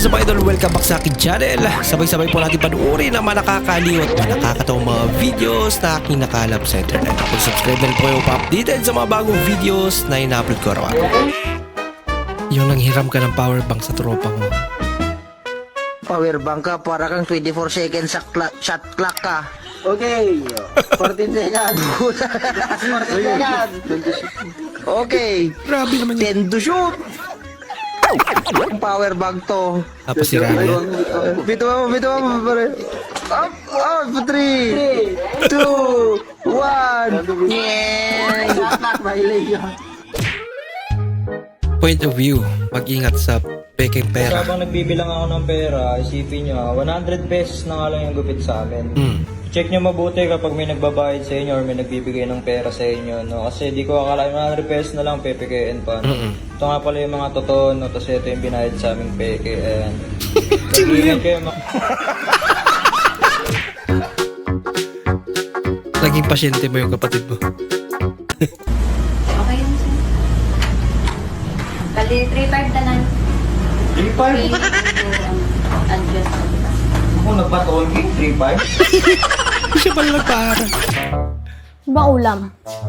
is up idol? Welcome back sa akin channel. Sabay-sabay po natin panuorin ang mga nakakaliw at mga nakakatawang mga videos na aking nakalap sa internet. Kung subscribe na po kayo pa-updated sa mga bagong videos na ina-upload ko araw Yung nanghiram ka ng power bank sa tropa mo. Power bank ka, para kang 24 seconds sa clock, shot clock ka. Okay. 14 seconds. 14 seconds. Okay, Grabe naman yun. 10 to shoot. Power bank to. Tapos sira na yan. Bito mo, bito mo, pare. Up, up, 3, 2, 1. Yeah. Shot mahilig yun. Point of view. Mag-ingat sa peking pera. Habang nagbibilang ako ng pera, isipin nyo, ah, 100 pesos na nga lang yung gupit sa amin. Hmm. Check nyo mabuti kapag may nagbabayad sa inyo or may nagbibigay ng pera sa inyo, no? Kasi di ko akala 100 pesos na lang pepekein pa. no? Ito nga pala yung mga totoo, no? Tapos ito yung binayad sa aming peke, ayan. Mag-ingat kayo, ma- Naging pasyente mo yung kapatid mo. Okay yun sir. Kali 3-5 na lang. 3.5? Adjust. Ako nagpatoon cake, 3.5? Siya pala nagpaaral. Ba ulam?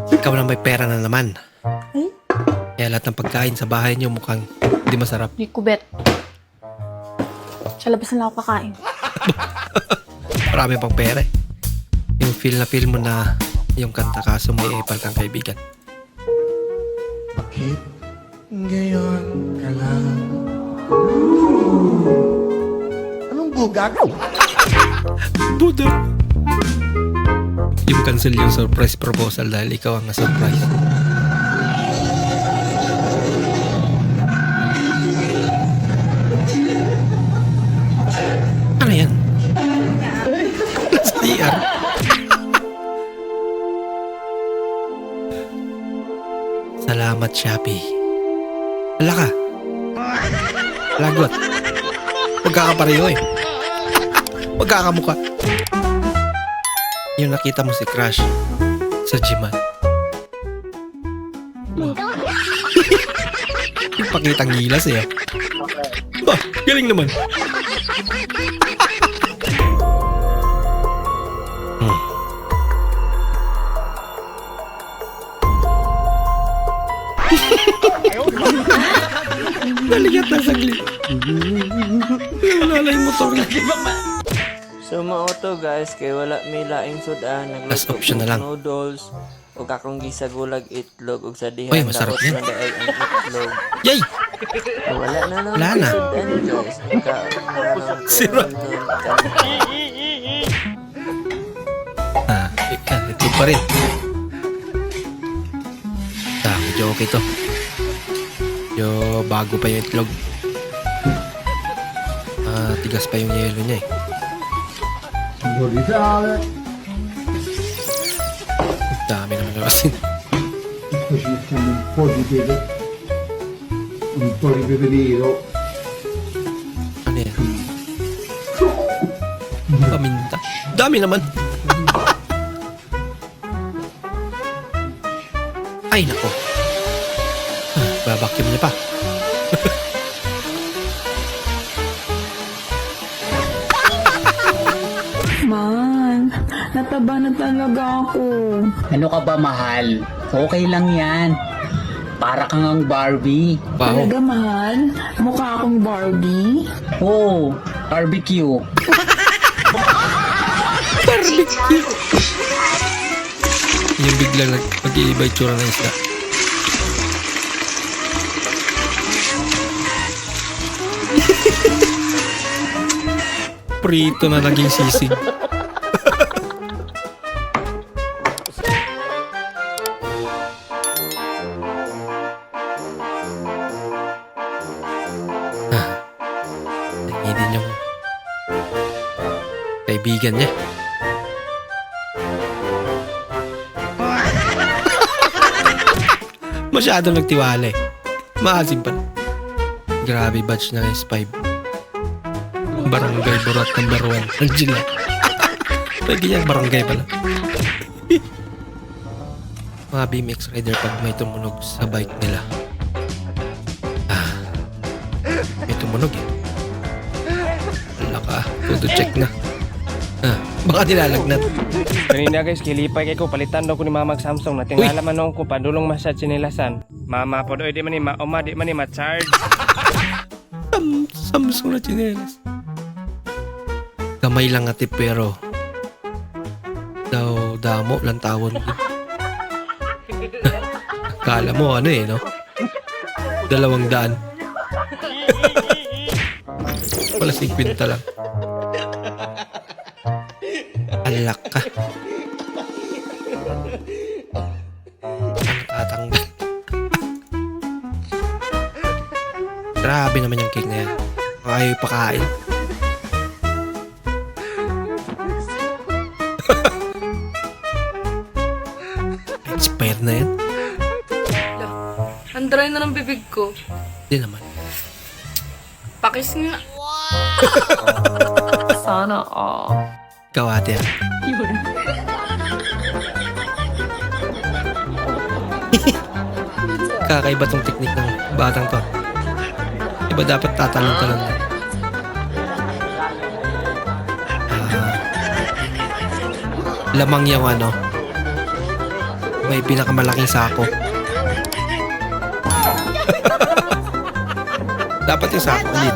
Ikaw na may pera na naman. Ay, Kaya lahat ng pagkain sa bahay niyo mukhang hindi masarap. may kubet. Sa labas na lang ako kakain. Marami pang pera eh. Yung feel na feel mo na yung kanta kaso may epal kang kaibigan. Ngayon ka lang. Anong bugag? Budo! Yung cancel yung surprise proposal dahil ikaw ang na-surprise. Ano yan? Sa CR. Salamat, Shopee. Wala ka. Lagot. Magkakapareho eh. Magkakamuka. Yung nakita mo si Crush sa Jiman. yung pakitang gilas eh. Ba, galing naman. hmm. Naligat na saglit. Wala na yung motor niya. So mao to guys kay wala may laing sudan nagluto option na lang. noodles ug akong gisagulag itlog ug sa diha Uy, masarap yan. na ang itlog. Yay! So, wala na lang Wala na. sudan guys. Kaon na lang ko Sira. Ah, eh, ito pa rin. Ah, medyo okay to. Medyo bago pa yung itlog. Ah, tigas pa yung yelo niya eh. Dami naman na kasi. Poi ci mettiamo un po' di pepe. Un po' di pepe nero. Ano yan? Paminta. Dami naman. Ay, nako. Ah, babakim niya pa. Nataba na talaga ako. Ano ka ba mahal? Okay lang yan. Para kang ang Barbie. Wow. Talaga mahal? Mukha akong Barbie? Oh, barbecue. Barbecue. Yung biglang nag mag-iiba yung tsura ng isda. Prito na naging sisig. Hindi din yung kaibigan niya. Masyado nagtiwala eh. Maasim pa. Grabe batch ng S5. Barangay Burat number 1. Nandiyan lang. May ganyan barangay pala. Mga BMX rider pag may tumunog sa bike nila. Ah. May tumunog eh. Todo check na. Ah, baka nilalagnat. Kanina guys, kilipay kay ko, palitan daw ko ni mamag Samsung. Natingala man ako ko, padulong masad sinilasan. Mama po, di man ni ma, oma, di man ni ma-charge. Sam Samsung na chinelas. Gamay lang ati pero daw damo lang tawon ko. Kala mo ano eh, no? Dalawang daan. Wala 50 lang. Alak ka. Grabe naman yung cake na yan. Ayaw ipakain. Expired na yan. Ang dry na ng bibig ko. Hindi naman. Pakis nga. Sana all. Ate ah. Kakaiba tong teknik ng batang to. Iba dapat tatalon-talon na. Ah, lamang yung ano. May pinakamalaking sako. dapat yung sako ulit.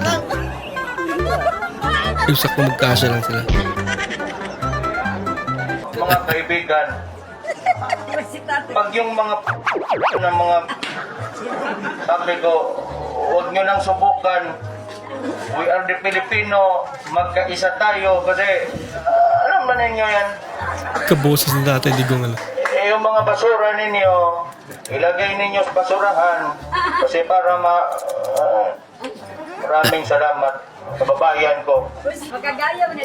Yung sako magkasya lang sila. Mga kaibigan, pag yung mga ng mga sabi ko, huwag nyo nang subukan. We are the Filipino, magkaisa tayo kasi ah, alam ba ninyo yan? Kaboses ni tatay digong ano. Eh, yung mga basura ninyo, ilagay ninyo sa basurahan kasi para ma... ah, maraming salamat kababayan ko.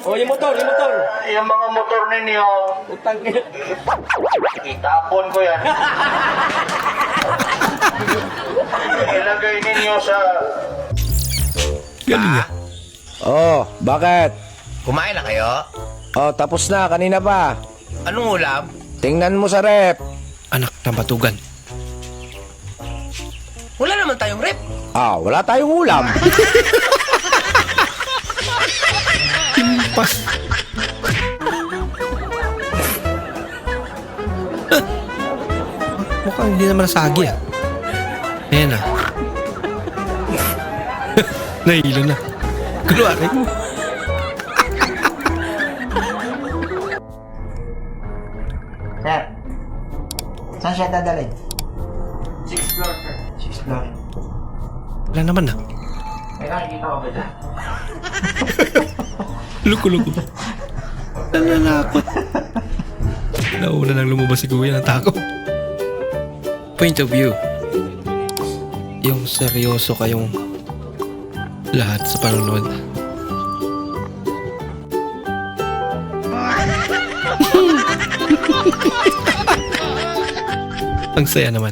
Oh, yung motor, yung motor. Ah, yung mga motor ninyo, Utang itapon ko yan. Ilagay ninyo sa Galing ah. Oh, bakit? Kumain na kayo? Oh, tapos na kanina pa. Anong ulam? Tingnan mo sa rep. Anak ng batugan. Wala naman tayong rep. Ah, wala tayong ulam. Timpas. Mukhang hindi naman nasagi ah. Ayan ah. Nahilo na. Kunwari. Sir, saan siya dadalhin? Sixth floor, sir. Sixth floor. Wala naman ah. May nakikita ko ba dyan? Luko-luko. Nananakot. Nauna nang lumabas si Kuya ng takot. Point of view. Yung seryoso kayong lahat sa panonood. Ang saya naman.